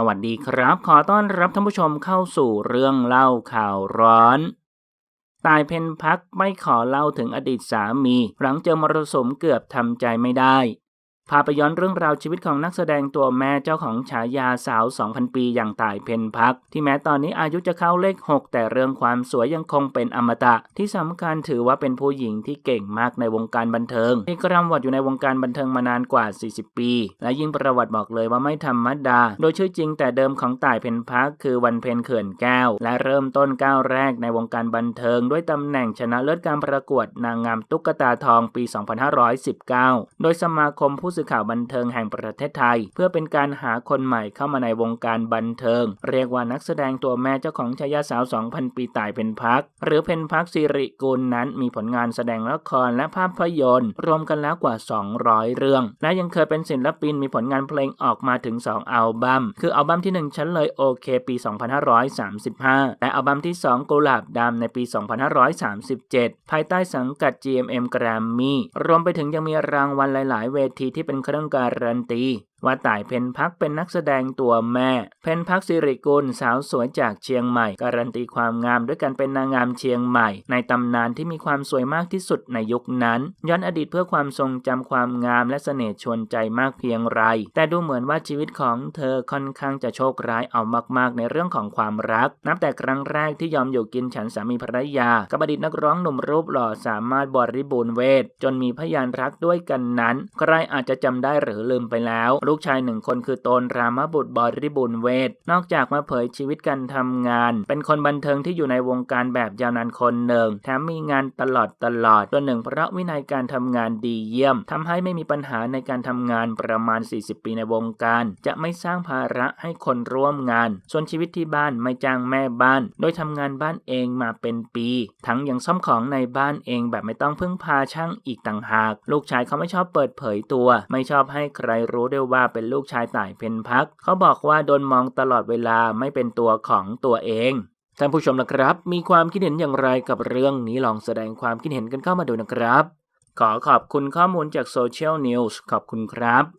สวัสดีครับ ขอต้อนรับท่านผู้ชมเข้าสู่เรื่องเล่าข่าวร้อนตายเพนพักไม่ขอเล่าถึงอดีตสามี หลังเจอมรสุมเกือบทำใจไม่ได้ พาไปย้อนเรื่องราวชีวิตของนักแสดงตัวแม่เจ้าของฉายาสาว 2,000 ปีอย่างตายเพนพัก ที่แม้ตอนนี้อายุจะเข้าเลข 6 แต่เรื่องความสวยยังคงเป็นอมตะ ที่สำคัญถือว่าเป็นผู้หญิงที่เก่งมากในวงการบันเทิง ที่กรำวัดอยู่ในวงการบันเทิงมานานกว่า 40 ปี และยิ่งประวัติบอกเลยว่าไม่ธรรมดา โดยชื่อจริงแต่เดิมของต่ายเพนพักคือวันเพ็ญเขื่อนแก้ว และเริ่มต้นก้าวแรกในวงการบันเทิง ด้วยตำแหน่งชนะเลิศการประกวดนางงามตุ๊กตาทองปี 2519 โดยสมาคมผู้สื่อข่าวบันเทิงแห่งประเทศไทย เพื่อเป็นการหาคนใหม่เข้ามาในวงการบันเทิง เรียกว่านักแสดงตัวแม่เจ้าของชายาสาว 2,000 ปีตายเป็นพัก หรือเพนพักสิริกุลนั้นมีผลงานแสดงละครและภาพยนตร์ รวมกันแล้วกว่า 200 เรื่อง และยังเคยเป็นศิลปินมีผลงานเพลงออกมาถึง 2 อัลบั้มคืออัลบั้มที่1ฉันเลยโอเค ปี 2535 และอัลบั้มที่ 2 กุหลาบดำในปี 2537 ภายใต้สังกัด GMM Grammy รวมไปถึงยังมีรางวัลหลาย ๆ เวทีที่เป็นเครื่องการันตีว่าต่ายเพนพักเป็นนักแสดงตัวแม่ เพนพักสิริกุลสาวสวยจากเชียงใหม่ การันตีความงามด้วยการเป็นนางงามเชียงใหม่ ในตำนานที่มีความสวยมากที่สุดในยุคนั้น ย้อนอดีตเพื่อความทรงจำความงามและเสน่ห์ชวนใจมากเพียงไร แต่ดูเหมือนว่าชีวิตของเธอค่อนข้างจะโชคร้ายเอามากๆ ในเรื่องของความรัก นับแต่ครั้งแรกที่ยอมอยู่กินฉันสามีภรรยากับอดีตนักร้องหนุ่มรูปหล่อสามารถบริบูรณ์เวทจนมีพยานรักด้วยกันนั้น ใครอาจจะจำได้หรือลืมไปแล้วลูกชายหนึ่งคนคือตนรามบุตรบริบูรณ์เวทนอกจากมาเผยชีวิตการทำงาน เป็นคนบันเทิงที่อยู่ในวงการแบบยาวนานคนหนึ่งแถมมีงานตลอดตลอดตัวหนึ่งเพราะวินัยการทำงานดีเยี่ยมทำให้ไม่มีปัญหาในการทำงานประมาณ 40 ปีในวงการ จะไม่สร้างภาระให้คนร่วมงาน ส่วนชีวิตที่บ้านไม่จ้างแม่บ้าน โดยทำงานบ้านเองมาเป็นปี ทั้งยังซ่อมของในบ้านเองแบบไม่ต้องพึ่งพาช่างอีกต่างหาก ลูกชายเขาไม่ชอบเปิดเผยตัว ไม่ชอบให้ใครรู้ด้วยว่าเป็นลูกชายต่ายเพนพัก เขาบอกว่าโดนมองตลอดเวลาไม่เป็นตัวของตัวเองท่านผู้ชมนะครับ มีความคิดเห็นอย่างไรกับเรื่องนี้ลองแสดงความคิดเห็นกันเข้ามาดูนะครับ ขอขอบคุณข้อมูลจากโซเชียลนิวส์ขอบคุณครับ